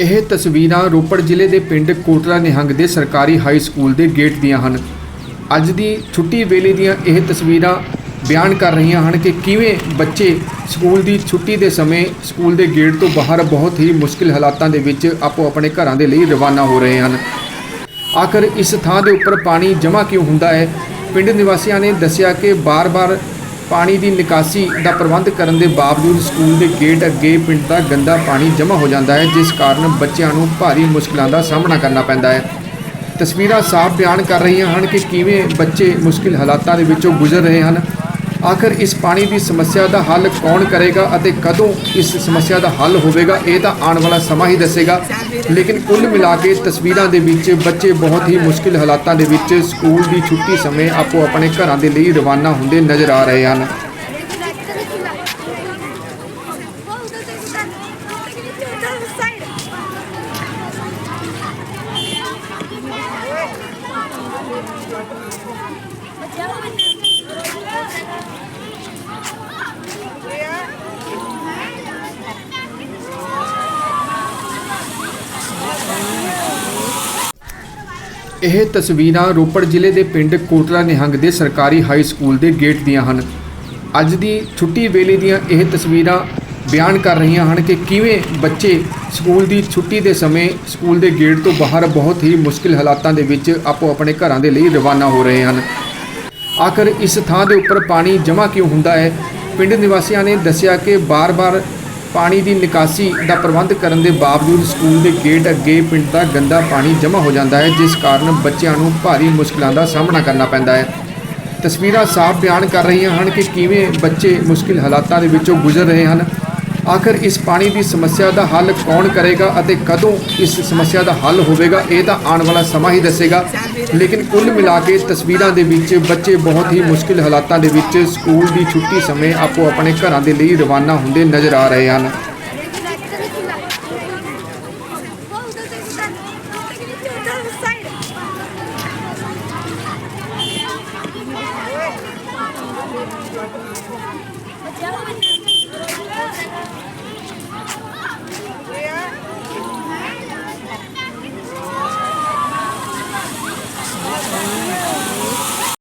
ਇਹ ਤਸਵੀਰਾਂ ਰੋਪੜ ਜ਼ਿਲ੍ਹੇ ਦੇ ਪਿੰਡ ਕੋਟਲਾ ਨਿਹੰਗ ਦੇ ਸਰਕਾਰੀ ਹਾਈ ਸਕੂਲ ਦੇ ਗੇਟ ਦੀਆਂ ਹਨ। ਅੱਜ ਦੀ ਛੁੱਟੀ ਵੇਲੇ ਦੀਆਂ ਇਹ ਤਸਵੀਰਾਂ ਬਿਆਨ ਕਰ ਰਹੀਆਂ ਹਨ ਕਿ ਕਿਵੇਂ ਬੱਚੇ ਸਕੂਲ ਦੀ ਛੁੱਟੀ ਦੇ ਸਮੇਂ ਸਕੂਲ ਦੇ ਗੇਟ ਤੋਂ ਬਾਹਰ ਬਹੁਤ ਹੀ ਮੁਸ਼ਕਿਲ ਹਾਲਾਤਾਂ ਦੇ ਵਿੱਚ ਆਪੋ ਆਪਣੇ ਘਰਾਂ ਦੇ ਲਈ ਰਵਾਨਾ ਹੋ ਰਹੇ ਹਨ। ਆਖਰ ਇਸ ਥਾਂ ਦੇ ਉੱਪਰ ਪਾਣੀ ਜਮ੍ਹਾਂ ਕਿਉਂ ਹੁੰਦਾ ਹੈ? ਪਿੰਡ ਨਿਵਾਸੀਆਂ ਨੇ ਦੱਸਿਆ ਕਿ ਬਾਰ-ਬਾਰ ਪਾਣੀ ਦੀ ਨਿਕਾਸੀ ਦਾ ਪ੍ਰਬੰਧ ਕਰਨ ਦੇ ਬਾਵਜੂਦ ਸਕੂਲ ਦੇ ਗੇਟ ਅੱਗੇ ਪਿੰਡ ਦਾ ਗੰਦਾ ਪਾਣੀ ਜਮ੍ਹਾਂ ਹੋ ਜਾਂਦਾ ਹੈ, ਜਿਸ ਕਾਰਨ ਬੱਚਿਆਂ ਨੂੰ ਭਾਰੀ ਮੁਸ਼ਕਲਾਂ ਦਾ ਸਾਹਮਣਾ ਕਰਨਾ ਪੈਂਦਾ ਹੈ। ਤਸਵੀਰਾਂ ਸਾਫ਼ ਬਿਆਨ ਕਰ ਰਹੀਆਂ ਹਨ ਕਿ ਕਿਵੇਂ ਬੱਚੇ ਮੁਸ਼ਕਿਲ ਹਾਲਾਤਾਂ ਦੇ ਵਿੱਚੋਂ ਗੁਜ਼ਰ ਰਹੇ ਹਨ। ਆਖਰ ਇਸ ਪਾਣੀ ਦੀ ਸਮੱਸਿਆ ਦਾ ਹੱਲ ਕੌਣ ਕਰੇਗਾ ਅਤੇ ਕਦੋਂ ਇਸ ਸਮੱਸਿਆ ਦਾ ਹੱਲ ਹੋਵੇਗਾ, ਇਹ ਤਾਂ ਆਉਣ ਵਾਲਾ ਸਮਾਂ ਹੀ ਦੱਸੇਗਾ। ਲੇਕਿਨ ਕੁੱਲ ਮਿਲਾ ਕੇ ਤਸਵੀਰਾਂ ਦੇ ਵਿੱਚ ਬੱਚੇ ਬਹੁਤ ਹੀ ਮੁਸ਼ਕਿਲ ਹਾਲਾਤਾਂ ਦੇ ਵਿੱਚ ਸਕੂਲ ਦੀ ਛੁੱਟੀ ਸਮੇਂ ਆਪੋ ਆਪਣੇ ਘਰਾਂ ਦੇ ਲਈ ਰਵਾਨਾ ਹੁੰਦੇ ਨਜ਼ਰ ਆ ਰਹੇ ਹਨ। ਇਹ ਤਸਵੀਰਾਂ ਰੋਪੜ ਜ਼ਿਲ੍ਹੇ ਦੇ ਪਿੰਡ ਕੋਟਲਾ ਨਿਹੰਗ ਦੇ ਸਰਕਾਰੀ ਹਾਈ ਸਕੂਲ ਦੇ ਗੇਟ ਦੀਆਂ ਹਨ। ਅੱਜ ਦੀ ਛੁੱਟੀ ਵੇਲੇ ਦੀਆਂ ਇਹ ਤਸਵੀਰਾਂ ਬਿਆਨ ਕਰ ਰਹੀਆਂ ਹਨ ਕਿ ਕਿਵੇਂ ਬੱਚੇ ਸਕੂਲ ਦੀ ਛੁੱਟੀ ਦੇ ਸਮੇਂ ਸਕੂਲ ਦੇ ਗੇਟ ਤੋਂ ਬਾਹਰ ਬਹੁਤ ਹੀ ਮੁਸ਼ਕਿਲ ਹਾਲਾਤਾਂ ਦੇ ਵਿੱਚ ਆਪੋ ਆਪਣੇ ਘਰਾਂ ਦੇ ਲਈ ਰਵਾਨਾ ਹੋ ਰਹੇ ਹਨ। ਆਖਰ ਇਸ ਥਾਂ ਦੇ ਉੱਪਰ ਪਾਣੀ ਜਮ੍ਹਾਂ ਕਿਉਂ ਹੁੰਦਾ ਹੈ? ਪਿੰਡ ਨਿਵਾਸੀਆਂ ਨੇ ਦੱਸਿਆ ਕਿ ਬਾਰ-ਬਾਰ ਪਾਣੀ ਦੀ ਨਿਕਾਸੀ ਦਾ ਪ੍ਰਬੰਧ ਕਰਨ ਦੇ ਬਾਵਜੂਦ ਸਕੂਲ ਦੇ ਗੇਟ ਅੱਗੇ ਪਿੰਡ ਦਾ ਗੰਦਾ ਪਾਣੀ ਜਮ੍ਹਾਂ ਹੋ ਜਾਂਦਾ ਹੈ, ਜਿਸ ਕਾਰਨ ਬੱਚਿਆਂ ਨੂੰ ਭਾਰੀ ਮੁਸ਼ਕਲਾਂ ਦਾ ਸਾਹਮਣਾ ਕਰਨਾ ਪੈਂਦਾ ਹੈ। ਤਸਵੀਰਾਂ ਸਾਫ਼ ਬਿਆਨ ਕਰ ਰਹੀਆਂ ਹਨ ਕਿ ਕਿਵੇਂ ਬੱਚੇ ਮੁਸ਼ਕਿਲ ਹਾਲਾਤਾਂ ਦੇ ਵਿੱਚੋਂ ਗੁਜ਼ਰ ਰਹੇ ਹਨ। ਆਖਰ ਇਸ ਪਾਣੀ ਦੀ ਸਮੱਸਿਆ ਦਾ ਹੱਲ ਕੌਣ ਕਰੇਗਾ ਅਤੇ ਕਦੋਂ ਇਸ ਸਮੱਸਿਆ ਦਾ ਹੱਲ ਹੋਵੇਗਾ, ਇਹ ਤਾਂ ਆਉਣ ਵਾਲਾ ਸਮਾਂ ਹੀ ਦੱਸੇਗਾ। ਲੇਕਿਨ ਕੁੱਲ ਮਿਲਾ ਕੇ ਤਸਵੀਰਾਂ ਦੇ ਵਿੱਚ ਬੱਚੇ ਬਹੁਤ ਹੀ ਮੁਸ਼ਕਿਲ ਹਾਲਾਤਾਂ ਦੇ ਵਿੱਚ ਸਕੂਲ ਦੀ ਛੁੱਟੀ ਸਮੇਂ ਆਪੋ ਆਪਣੇ ਘਰਾਂ ਦੇ ਲਈ ਰਵਾਨਾ ਹੁੰਦੇ ਨਜ਼ਰ ਆ ਰਹੇ ਹਨ।